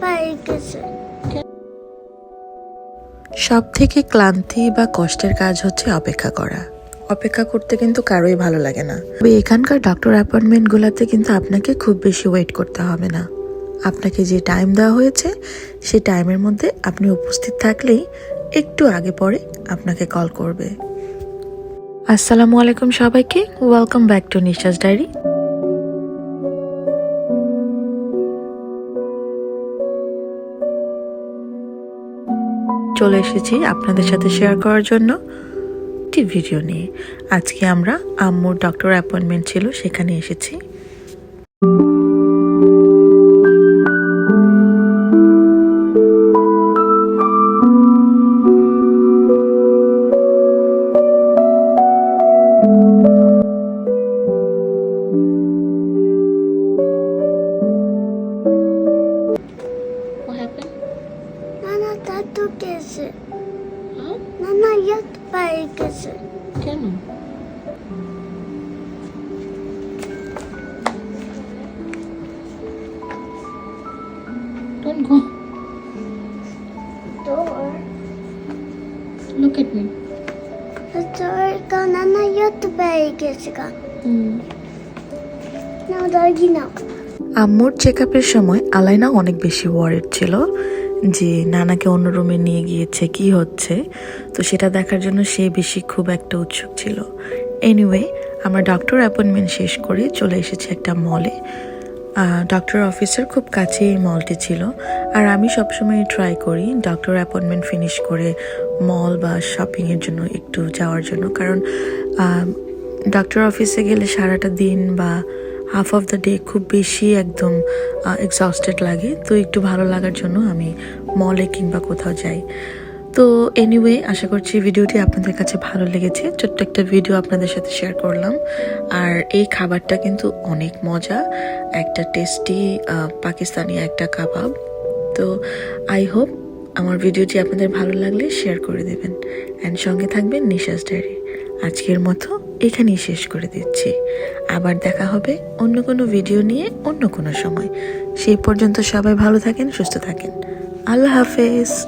বাড়ি গেছে সব থেকে ক্লান্তি বা কষ্টের কাজ হচ্ছে অপেক্ষা করা। অপেক্ষা করতে কিন্তু কারোই ভালো লাগে না। তবে এখানকার ডক্টর অ্যাপয়েন্টমেন্টগুলোতে কিন্তু আপনাকে খুব বেশি ওয়েট করতে হবে না। আপনাকে যে টাইম দেওয়া হয়েছে সেই টাইমের মধ্যে আপনি উপস্থিত থাকলেই একটু আগে পরে আপনাকে কল করবে। আসসালামু আলাইকুম সবাইকে। Welcome back to Nisha's diary চলে এসেছি আপনাদের সাথে শেয়ার করার জন্য একটি ভিডিও নিয়ে। আজকে আমরা আম্মুর ডক্টর অ্যাপয়েন্টমেন্ট ছিল, সেখানে এসেছি। দাদু গেছে Huh? নানা ইয়াত বাড়ি গেছে কেন Don't go. তোর Look at me. তোর কা নানা ইয়াত বাড়ি গেছে কা Hmm. না দাদি না আম্মুর চেক আপের সময় আলাইনা অনেক বেশি ওয়ারিড ছিল যে নানাকে অন্য রুমে নিয়ে গিয়েছে, কি হচ্ছে? তো সেটা দেখার জন্য সে বেশি খুব একটা উৎসুক ছিল। এনিওয়ে আমরা ডক্টর অ্যাপয়েন্টমেন্ট শেষ করে চলে এসেছি একটা মলে ডক্টর অফিসের খুব কাছেই এই মলটি ছিল। আর আমি সবসময় ট্রাই করি ডক্টর অ্যাপয়েন্টমেন্ট ফিনিশ করে মল বা শপিংয়ের জন্য একটু যাওয়ার জন্য। কারণ ডক্টর অফিসে গেলে সারাটা দিন বা হাফ অফ দ্য ডে খুব বেশি একদম এক্সস্টেড লাগে। তো একটু ভালো লাগার জন্য আমি মলে কিংবা কোথাও যাই। তো এনিওয়ে আশা করছি ভিডিওটি আপনাদের কাছে ভালো লেগেছে। ছোট্ট একটা ভিডিও আপনাদের সাথে শেয়ার করলাম। আর এই খাবারটা কিন্তু অনেক মজা। একটা টেস্টি পাকিস্তানি একটা কাবাব। তো আই হোপ আমার ভিডিওটি আপনাদের ভালো লাগলে শেয়ার করে দেবেন। অ্যান্ড সঙ্গে থাকবেন নিশাস ডায়েরি। আজকের মতো এখানেই শেষ করে দিচ্ছি। আবার দেখা হবে অন্য কোনো ভিডিও নিয়ে অন্য কোনো সময়। সেই পর্যন্ত সবাই ভালো থাকেন, সুস্থ থাকেন। আল্লাহ হাফেজ।